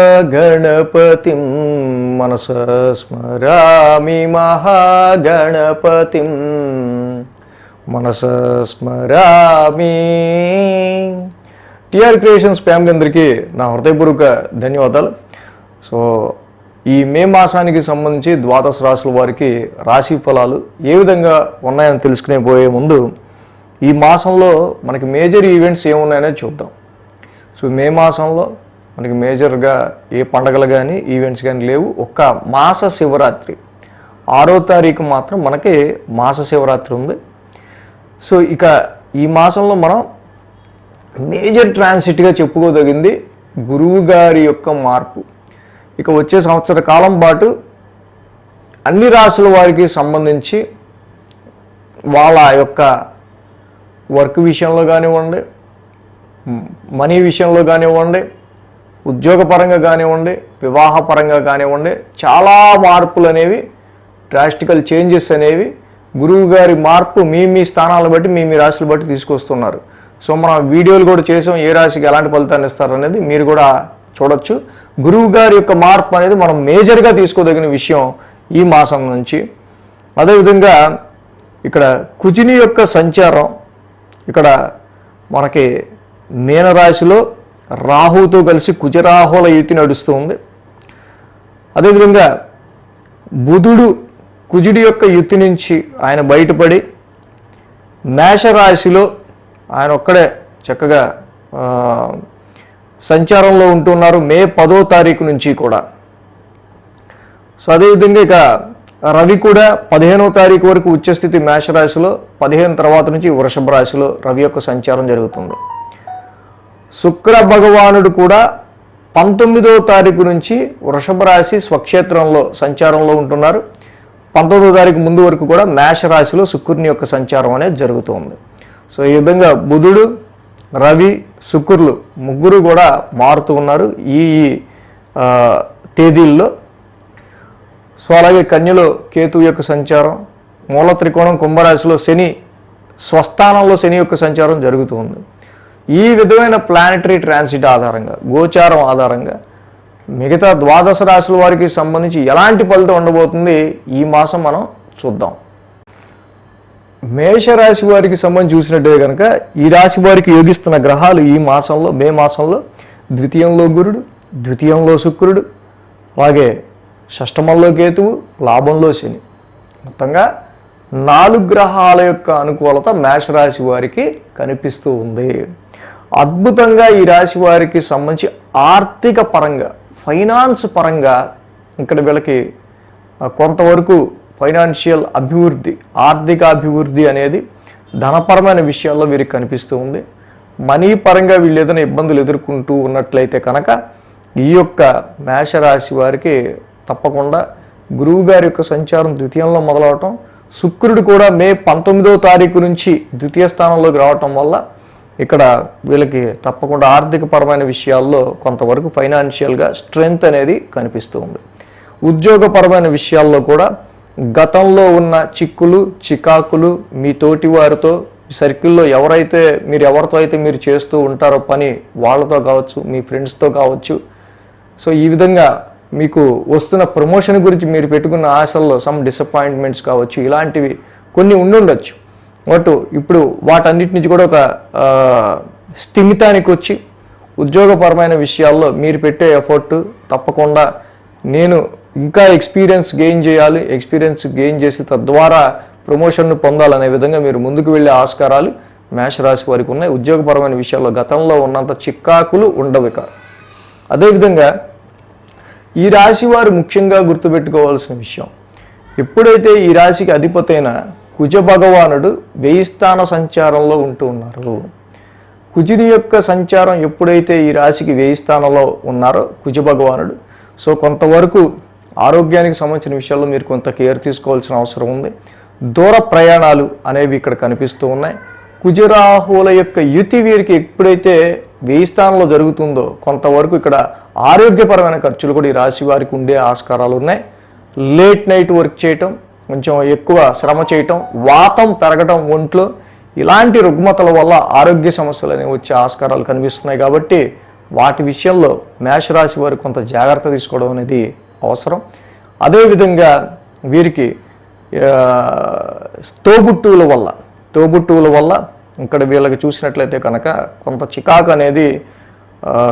మహాగణపతిం మనస స్మరామి మహాగణపతిం మనస స్మరామి. టిఆర్ క్రియేషన్స్ ఫ్యామిలీ అందరికీ నా హృదయపూర్వక ధన్యవాదాలు. సో ఈ మే మాసానికి సంబంధించి ద్వాదశ రాశుల వారికి రాశి ఫలాలు ఏ విధంగా ఉన్నాయని తెలుసుకునే పోయే ముందు ఈ మాసంలో మనకి మేజర్ ఈవెంట్స్ ఏమున్నాయనే చూద్దాం. సో మే మాసంలో మనకి మేజర్గా ఏ పండగలు కానీ ఈవెంట్స్ కానీ లేవు. ఒక్క మాస శివరాత్రి. ఆరో తారీఖు మాత్రం మనకి మాస శివరాత్రి ఉంది. సో ఇక ఈ మాసంలో మనం మేజర్ ట్రాన్సిట్గా చెప్పుకోదగింది గురువు గారి యొక్క మార్పు. ఇక వచ్చే సంవత్సర కాలం పాటు అన్ని రాసుల వారికి సంబంధించి వాళ్ళ యొక్క వర్క్ విషయంలో కానివ్వండి మనీ విషయంలో కానివ్వండి ఉద్యోగపరంగా కానివ్వండి వివాహపరంగా కానివ్వండి చాలా మార్పులు అనేవి డ్రాస్టికల్ చేంజెస్ అనేవి గురువు గారి మార్పు మీ మీ స్థానాలను బట్టి మీ మీ రాశులు బట్టి తీసుకొస్తున్నారు. సో మనం వీడియోలు కూడా చేసాం ఏ రాశికి ఎలాంటి ఫలితాన్ని ఇస్తారు అనేది మీరు కూడా చూడొచ్చు. గురువు గారి యొక్క మార్పు అనేది మనం మేజర్గా తీసుకోదగిన విషయం ఈ మాసం నుంచి. అదేవిధంగా ఇక్కడ కుజిని యొక్క సంచారం ఇక్కడ మనకి మీనరాశిలో రాహుతో కలిసి కుజరాహుల యుతి నడుస్తుంది అదేవిధంగా బుధుడు కుజుడి యొక్క యుతి నుంచి ఆయన బయటపడి మేషరాశిలో ఆయన ఒక్కడే చక్కగా సంచారంలో ఉంటున్నారు మే పదో తారీఖు నుంచి కూడా. సో అదేవిధంగా ఇక రవి కూడా పదిహేనో తారీఖు వరకు ఉచ్చస్థితి మేషరాశిలో పదిహేను తర్వాత నుంచి వృషభ రాశిలో రవి యొక్క సంచారం జరుగుతుంది. శుక్ర భగవానుడు కూడా పంతొమ్మిదో తారీఖు నుంచి వృషభ రాశి స్వక్షేత్రంలో సంచారంలో ఉంటున్నారు. పంతొమ్మిదో తారీఖు ముందు వరకు కూడా మేష రాశిలో శుక్రుని యొక్క సంచారం అనేది జరుగుతుంది. సో ఈ విధంగా బుధుడు రవి శుక్రులు ముగ్గురు కూడా మారుతూ ఉన్నారు ఈ తేదీల్లో. సో అలాగే కన్యలో కేతు యొక్క సంచారం మూల త్రికోణం కుంభరాశిలో శని స్వస్థానంలో శని యొక్క సంచారం జరుగుతుంది. ఈ విధమైన ప్లానటరీ ట్రాన్సిట్ ఆధారంగా గోచారం ఆధారంగా మిగతా ద్వాదశ రాశుల వారికి సంబంధించి ఎలాంటి ఫలితం ఉండబోతుంది ఈ మాసం మనం చూద్దాం. మేషరాశి వారికి సంబంధించి చూసినట్టే కనుక ఈ రాశి వారికి యోగిస్తున్న గ్రహాలు ఈ మాసంలో మే మాసంలో ద్వితీయంలో గురుడు ద్వితీయంలో శుక్రుడు అలాగే షష్టమంలో కేతువు లాభంలో శని. మొత్తంగా నాలుగు గ్రహాల యొక్క అనుకూలత మేషరాశి వారికి కనిపిస్తూ ఉంది. అద్భుతంగా ఈ రాశి వారికి సంబంధించి ఆర్థిక పరంగా ఫైనాన్స్ పరంగా ఇక్కడ వీళ్ళకి కొంతవరకు ఫైనాన్షియల్ అభివృద్ధి ఆర్థిక అభివృద్ధి అనేది ధనపరమైన విషయాల్లో వీరికి కనిపిస్తూ ఉంది. మనీ పరంగా వీళ్ళు ఏదైనా ఇబ్బందులు ఎదుర్కొంటూ ఉన్నట్లయితే కనుక ఈ యొక్క మేషరాశి వారికి తప్పకుండా గురువు గారి యొక్క సంచారం ద్వితీయంలో మొదలవటం శుక్రుడు కూడా మే పంతొమ్మిదో తారీఖు నుంచి ద్వితీయ స్థానంలోకి రావటం వల్ల ఇక్కడ వీళ్ళకి తప్పకుండా ఆర్థిక పరమైన విషయాల్లో కొంతవరకు ఫైనాన్షియల్గా స్ట్రెంగ్త్ అనేది కనిపిస్తూ ఉంది. ఉద్యోగపరమైన విషయాల్లో కూడా గతంలో ఉన్న చిక్కులు చికాకులు మీ తోటి వారితో సర్కిల్లో ఎవరైతే మీరు ఎవరితో అయితే మీరు చేస్తూ ఉంటారో పని వాళ్ళతో కావచ్చు మీ ఫ్రెండ్స్తో కావచ్చు. సో ఈ విధంగా మీకు వస్తున్న ప్రమోషన్ గురించి మీరు పెట్టుకున్న ఆశల్లో సమ్ డిసప్పాయింట్మెంట్స్ కావచ్చు ఇలాంటివి కొన్ని ఉండుండొచ్చు. బట్ ఇప్పుడు వాటన్నిటి నుంచి కూడా ఒక స్థిమితానికి వచ్చి ఉద్యోగపరమైన విషయాల్లో మీరు పెట్టే ఎఫర్ట్ తప్పకుండా నేను ఇంకా ఎక్స్పీరియన్స్ గెయిన్ చేయాలి ఎక్స్పీరియన్స్ గెయిన్ చేసి తద్వారా ప్రమోషన్ను పొందాలనే విధంగా మీరు ముందుకు వెళ్ళే ఆస్కారాలు మేషరాశి వారికి ఉన్నాయి. ఉద్యోగపరమైన విషయాల్లో గతంలో ఉన్నంత చిక్కాకులు ఉండవు ఇక. అదేవిధంగా ఈ రాశి వారు ముఖ్యంగా గుర్తుపెట్టుకోవాల్సిన విషయం ఎప్పుడైతే ఈ రాశికి అధిపతైన కుజ భగవానుడు వెయ్యి స్థాన సంచారంలో ఉంటూ ఉన్నారు. కుజుని యొక్క సంచారం ఎప్పుడైతే ఈ రాశికి వెయ్యి స్థానంలో ఉన్నారో కుజ భగవానుడు సో కొంతవరకు ఆరోగ్యానికి సంబంధించిన విషయాల్లో మీరు కొంత కేర్ తీసుకోవాల్సిన అవసరం ఉంది. దూర ప్రయాణాలు అనేవి ఇక్కడ కనిపిస్తూ ఉన్నాయి. కుజరాహువుల యొక్క యుతి వీరికి ఎప్పుడైతే వెయ్యి స్థానంలో జరుగుతుందో కొంతవరకు ఇక్కడ ఆరోగ్యపరమైన ఖర్చులు కూడా ఈ రాశి వారికి ఉండే ఆస్కారాలు ఉన్నాయి. లేట్ నైట్ వర్క్ చేయటం కొంచెం ఎక్కువ శ్రమ చేయటం వాతం పెరగటం ఒంట్లో ఇలాంటి రుగ్మతల వల్ల ఆరోగ్య సమస్యలు అనేవి వచ్చే ఆస్కారాలు కనిపిస్తున్నాయి కాబట్టి వాటి విషయంలో మేషరాశి వారు కొంత జాగ్రత్త తీసుకోవడం అనేది అవసరం. అదేవిధంగా వీరికి తోబుట్టువుల వల్ల తోబుట్టువుల వల్ల ఇక్కడ వీళ్ళకి చూసినట్లయితే కనుక కొంత చికాకు అనేది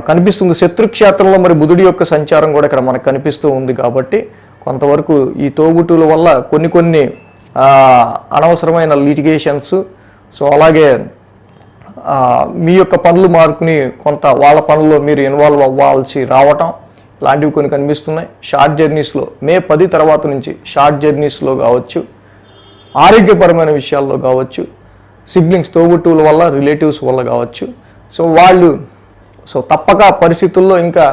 కనిపిస్తుంది. శత్రుక్షేత్రంలో మరి బుధుడి యొక్క సంచారం కూడా ఇక్కడ మనకు కనిపిస్తూ ఉంది కాబట్టి కొంతవరకు ఈ తోబుట్టుల వల్ల కొన్ని కొన్ని అనవసరమైన లిటిగేషన్స్. సో అలాగే మీ యొక్క పనులు మార్కుని కొంత వాళ్ళ పనుల్లో మీరు ఇన్వాల్వ్ అవ్వాల్సి రావటం ఇలాంటివి కొన్ని కనిపిస్తున్నాయి. షార్ట్ జర్నీస్లో మే పది తర్వాత నుంచి షార్ట్ జర్నీస్లో కావచ్చు ఆరోగ్యపరమైన విషయాల్లో కావచ్చు సిబ్లింగ్స్ తోబుట్టువుల వల్ల రిలేటివ్స్ వల్ల కావచ్చు. సో వాళ్ళు సో తప్పక పరిస్థితుల్లో ఇంకా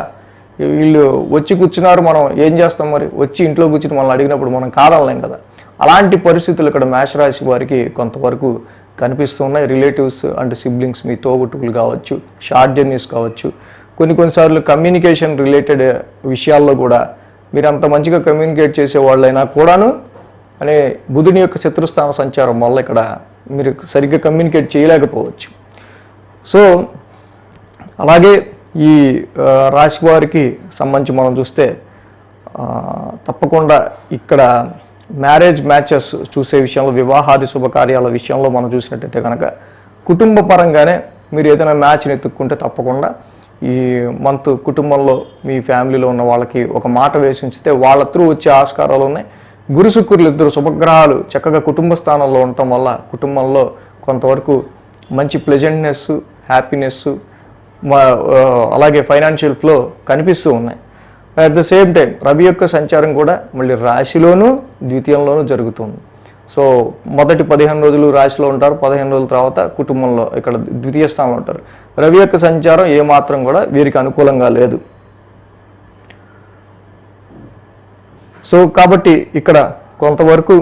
వీళ్ళు వచ్చి కూర్చున్నారు మనం ఏం చేస్తాం మరి? వచ్చి ఇంట్లో కూర్చుని మనల్ని అడిగినప్పుడు మనం కాదనలేం కదా. అలాంటి పరిస్థితులు ఇక్కడ మేషరాశి వారికి కొంతవరకు కనిపిస్తున్నాయి రిలేటివ్స్ అండ్ సిబ్లింగ్స్ మీ తోబుట్టుకులు కావచ్చు షార్ట్ జర్నీస్ కావచ్చు. కొన్ని కొన్నిసార్లు కమ్యూనికేషన్ రిలేటెడ్ విషయాల్లో కూడా మీరు అంత మంచిగా కమ్యూనికేట్ చేసే వాళ్ళైనా కూడాను అనే బుధుని యొక్క శత్రుస్థాన సంచారం వల్ల ఇక్కడ మీరు సరిగ్గా కమ్యూనికేట్ చేయలేకపోవచ్చు. సో అలాగే ఈ రాశి వారికి సంబంధించి మనం చూస్తే తప్పకుండా ఇక్కడ మ్యారేజ్ మ్యాచెస్ చూసే విషయంలో వివాహాది శుభకార్యాల విషయంలో మనం చూసినట్టయితే కనుక కుటుంబ పరంగానే మీరు ఏదైనా మ్యాచ్ని ఎత్తుక్కుంటే తప్పకుండా ఈ మంత్ కుటుంబంలో మీ ఫ్యామిలీలో ఉన్న వాళ్ళకి ఒక మాట వేసి ఉంచితే వాళ్ళ త్రూ వచ్చే ఆస్కారాలు ఉన్నాయి. గురు శుక్రులు ఇద్దరు శుభగ్రహాలు చక్కగా కుటుంబ స్థానంలో ఉండటం వల్ల కుటుంబంలో కొంతవరకు మంచి ప్లెజెంట్నెస్ హ్యాపీనెస్ అలాగే ఫైనాన్షియల్ ఫ్లో కనిపిస్తూ ఉన్నాయి. అట్ ద సేమ్ టైం రవి యొక్క సంచారం కూడా మళ్ళీ రాశిలోనూ ద్వితీయంలోనూ జరుగుతుంది. సో మొదటి పదిహేను రోజులు రాశిలో ఉంటారు పదిహేను రోజుల తర్వాత కుటుంబంలో ఇక్కడ ద్వితీయ స్థానంలో ఉంటారు. రవి యొక్క సంచారం ఏమాత్రం కూడా వీరికి అనుకూలంగా లేదు. సో కాబట్టి ఇక్కడ కొంతవరకు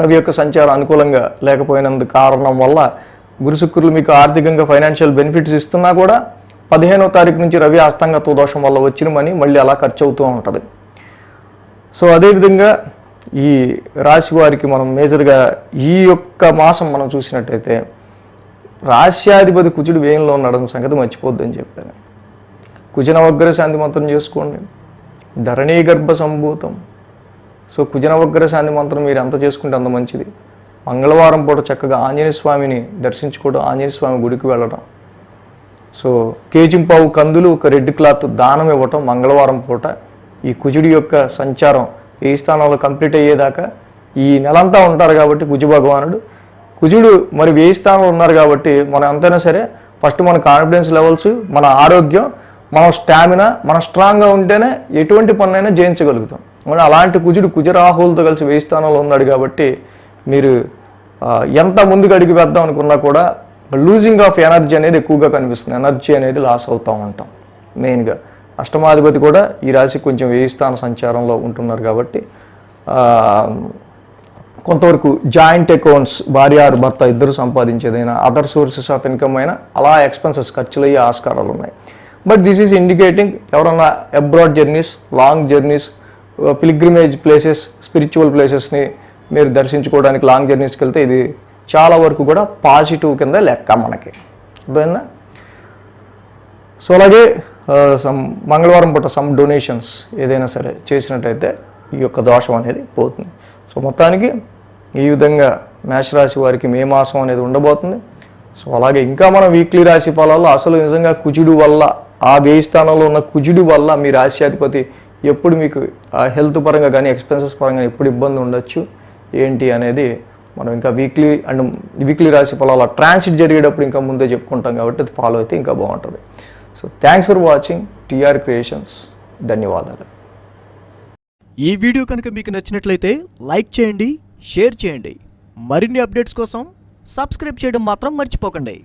రవి యొక్క సంచారం అనుకూలంగా లేకపోయినందు కారణం వల్ల గురుశుక్రులు మీకు ఆర్థికంగా ఫైనాన్షియల్ బెనిఫిట్స్ ఇస్తున్నా కూడా పదిహేనో తారీఖు నుంచి రవి అస్తంగత్వ దోషం వల్ల వచ్చిన మనీ మళ్ళీ అలా ఖర్చు అవుతూ ఉంటుంది. సో అదేవిధంగా ఈ రాశి వారికి మనం మేజర్గా ఈ యొక్క మాసం మనం చూసినట్టయితే రాశ్యాధిపతి కుజుడు వేయంలో ఉన్నాడన్న సంగతి మర్చిపోద్దని చెప్పాను. కుజనవగ్ర శాంతి మంత్రం చేసుకోండి. ధరణీ గర్భ సంభూతం. సో కుజనవగ్ర శాంతి మంత్రం మీరు ఎంత చేసుకుంటే అంత మంచిది. మంగళవారం పూట చక్కగా ఆంజనేయ స్వామిని దర్శించుకోవడం ఆంజనేయ స్వామి గుడికి వెళ్ళడం. సో కేజింపావు కందులు ఒక రెడ్ క్లాత్ దానం ఇవ్వటం మంగళవారం పూట. ఈ కుజుడి యొక్క సంచారం ఏ స్థానంలో కంప్లీట్ అయ్యేదాకా ఈ నెలంతా ఉంటారు కాబట్టి కుజు భగవానుడు. కుజుడు మరి వేయి స్థానంలో ఉన్నారు కాబట్టి మనం ఎంతైనా సరే ఫస్ట్ మన కాన్ఫిడెన్స్ లెవెల్స్ మన ఆరోగ్యం మన స్టామినా మనం స్ట్రాంగ్గా ఉంటేనే ఎటువంటి పనులైనా జయించగలుగుతాం. మరి అలాంటి కుజుడు కుజరాహులతో కలిసి వేయి స్థానంలో ఉన్నాడు కాబట్టి మీరు ఎంత ముందుకు అడిగి వేద్దాం అనుకున్నా కూడా లూజింగ్ ఆఫ్ ఎనర్జీ అనేది ఎక్కువగా కనిపిస్తుంది. ఎనర్జీ అనేది లాస్ అవుతూ ఉంటాం మెయిన్గా. అష్టమాధిపతి కూడా ఈ రాశి కొంచెం వేయి స్థాన సంచారంలో ఉంటున్నారు కాబట్టి కొంతవరకు జాయింట్ అకౌంట్స్ భార్య ఆరు భర్త ఇద్దరు సంపాదించేదైనా అదర్ సోర్సెస్ ఆఫ్ ఇన్కమ్ అయినా అలా ఎక్స్పెన్సెస్ ఖర్చులు అయ్యే ఆస్కారాలు ఉన్నాయి. బట్ దిస్ ఈజ్ ఇండికేటింగ్ ఎవరన్నా abroad journeys long journeys pilgrimage places spiritual ప్లేసెస్ని మీరు దర్శించుకోవడానికి లాంగ్ జర్నీస్కి వెళ్తే ఇది చాలా వరకు కూడా పాజిటివ్ కింద లెక్క మనకి. అర్థమైందా? సో అలాగే సమ్ మంగళవారం పూట సమ్ డొనేషన్స్ ఏదైనా సరే చేసినట్టయితే ఈ యొక్క దోషం అనేది పోతుంది. సో మొత్తానికి ఈ విధంగా మేషరాశి వారికి మే మాసం అనేది ఉండబోతుంది. సో అలాగే ఇంకా మనం వీక్లీ రాశి ఫలాల్లో అసలు నిజంగా కుజుడు వల్ల ఆ వేయి స్థానంలో ఉన్న కుజుడు వల్ల మీ రాశ్యాధిపతి ఎప్పుడు మీకు హెల్త్ పరంగా కానీ ఎక్స్పెన్సెస్ పరంగా ఎప్పుడు ఇబ్బంది ఉండొచ్చు? ఏంటి అనేది మనం ఇంకా వీక్లీ అండ్ వీక్లీ రాశి ఫలాల ట్రాన్సిట్ జరిగేటప్పుడు ఇంకా ముందే చెప్పుకుంటాం కాబట్టి అది ఫాలో అయితే ఇంకా బాగుంటుంది. So thanks for watching TR creations ధన్యవాదాలు. ఈ వీడియో కనుక మీకు నచ్చినట్లయితే లైక్ చేయండి షేర్ చేయండి. మరిన్ని అప్డేట్స్ కోసం సబ్స్క్రైబ్ చేయడం మాత్రం మర్చిపోకండి.